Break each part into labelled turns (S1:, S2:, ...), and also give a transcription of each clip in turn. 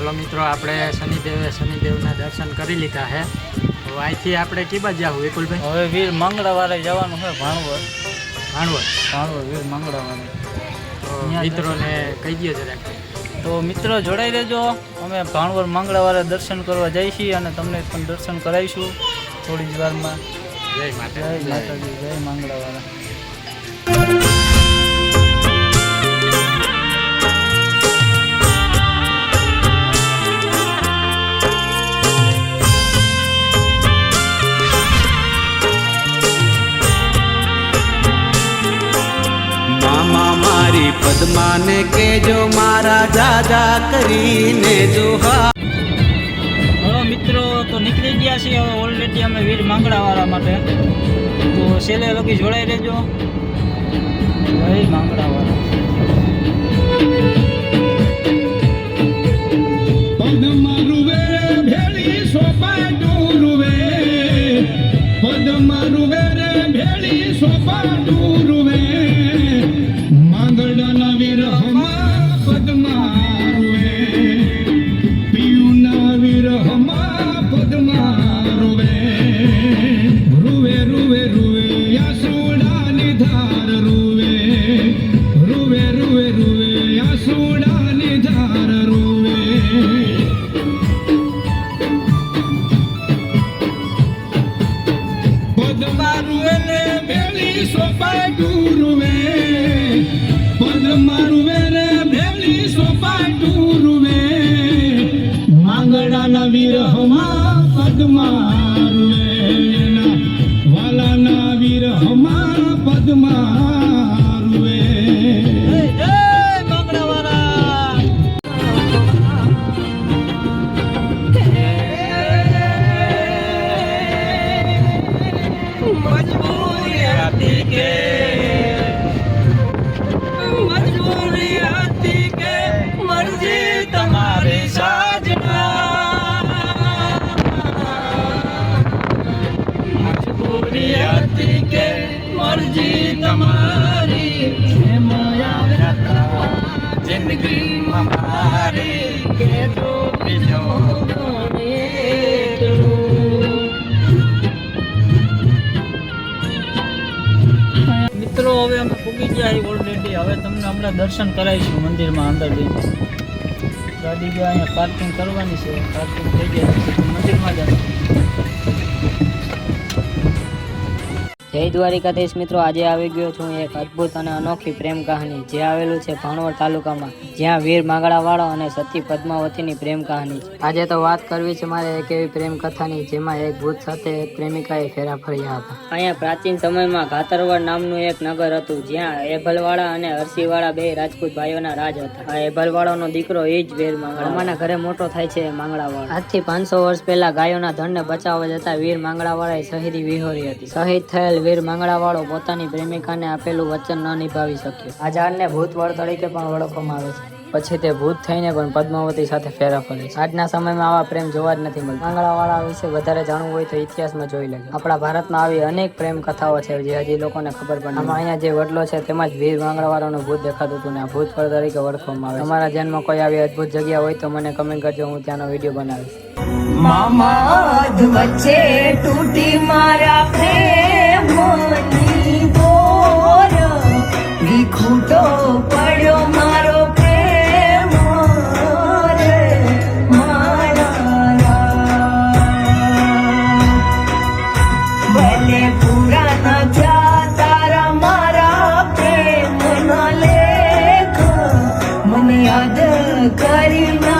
S1: હાલો મિત્રો આપણે શનિદેવે શનિદેવના દર્શન કરી લીધા છે તો અહીંથી આપણે કી બાજુ જાવું વિપુલભાઈ?
S2: હવે વીર મંગળવારે જવાનું છે ભાણવર
S1: ભાણવડ?
S2: ભાણવર વીર મંગળવારે.
S1: મિત્રોને કહી દો જરાક.
S2: તો મિત્રો જોડાઈ રહેજો. અમે ભાણવર મંગળવારે દર્શન કરવા જઈશી અને તમને પણ દર્શન કરાવીશું થોડી જ વારમાં.
S1: જય
S2: જય માતાજી જય મંગળવારે.
S3: પદ્માને કેજો મારા દાદા કરીને જોહા
S2: હવે મિત્રો, તો નીકળી ગયા છીએ હવે ઓલરેડી અમે વીર મંગળાવાળા માટે. તો છેલ્લે લગી જોડાઈ રહેજો. વીર મંગળાવાળા
S4: પદમારુવે રે ભેળી સોપા ડુરુવે પદમારુવે રે ભેળી સોપા ડુરુવે માંગડાના વિરહમાં પદમારુવે
S2: તમારી જિંદગીમાં મારી કે તો બીજો મિત્રો, હવે અમે પૂગી ગયા ઓલરેડી હવે તમને હમણાં દર્શન કરાવીશું મંદિરમાં અંદર જઈને. ગાડી જો અહીંયા પાર્કિંગ કરવાની છે પાર્કિંગ થઈ ગયા પછી
S5: જય દ્વારિકાધીશ મિત્રો, આજે આવી ગયો છું એક અદ્ભુત અને અનોખી પ્રેમ કહાની, જે આવેલું છે ભાણવડ તાલુકામાં. જ્યાં વીર માંગડાવાળો અને સતી પદ્માવતીની પ્રેમ કહાની છે. આજે તો વાત કરવી છે મારે એક એવી પ્રેમ કથાની, જેમાં એક ભૂત સાથે એક પ્રેમિકાએ ફેરા ફર્યા હતા. અહીંયા પ્રાચીન સમયમાં ઘાતરવડ નામનું એક નગર હતું, જ્યાં એભલવાળા અને હરસીવાળા બે રાજપૂત ભાઈઓના રાજ હતા. આ એભલવાળાનો દીકરો એ જ વીર માંગડા અમારા ઘરે મોટો થાય છે માંગડાવાળા આજથી પાંચસો વર્ષ પહેલા ગાયોના ધનને બચાવવા જતા વીર માંગડાવાળાએ શહીદી વિહોરી હતી. શહીદ થયેલ વીર માંગડાવાળો પોતાની પ્રેમિકાને આપેલું વચન ન નિભાવી શક્યો. આ ઝાડને ભૂત વડ તરીકે પણ ઓળખવામાં આવે છે. પછી તે ભૂત થઈને પણ પદ્માવતી સાથે ફેરા ફરે છે. આજના સમયમાં આવા પ્રેમ જોવા જ નથી મળતા. આંગળાવાળા વિશે વધારે જાણવું હોય તો ઇતિહાસમાં જોઈ લેજો. આપણા ભારતમાં આવી અનેક પ્રેમ કથાઓ છે જે હજી લોકોને ખબર નથી. આમાં અહીંયા જે વડલો છે તેમાં જ વીર માંગડાવાળાનું ભૂત દેખાતું હતું ને આ ભૂત ફળ તરીકે ઓળખવામાં આવે. તમારા જન્મ કોઈ આવી અદભુત જગ્યા હોય તો મને કમેન્ટ કરજો, હું ત્યાંનો વીડિયો બનાવીશ.
S6: મામા વચ્ચે તૂટી મારા करिना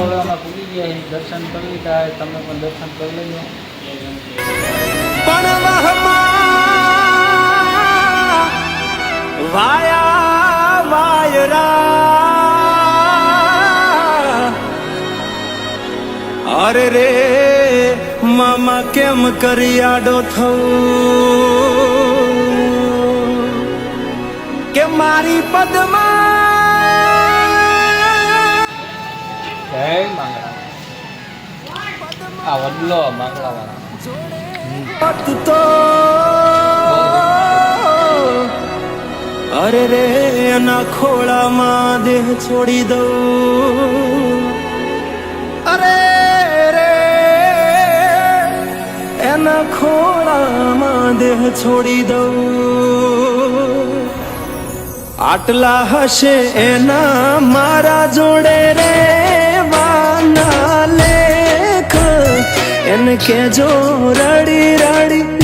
S2: ગયા છે દર્શન કરી લીધા તમે પણ દર્શન કરી લેજો.
S3: પણ વાયા વાયરા. અરે રે, મામા કેમ કરી આડો થવું? કે મારી પદમાં
S2: જય માંગડા આ વડલો માંગડા વાળા
S3: તું તો અરે રે એના ખોળામાં દેહ છોડી દઉં અરે રે એના ખોળામાં દેહ છોડી દઉં આટલા હશે એના મારા જોડે રે કે જો રડી રાડી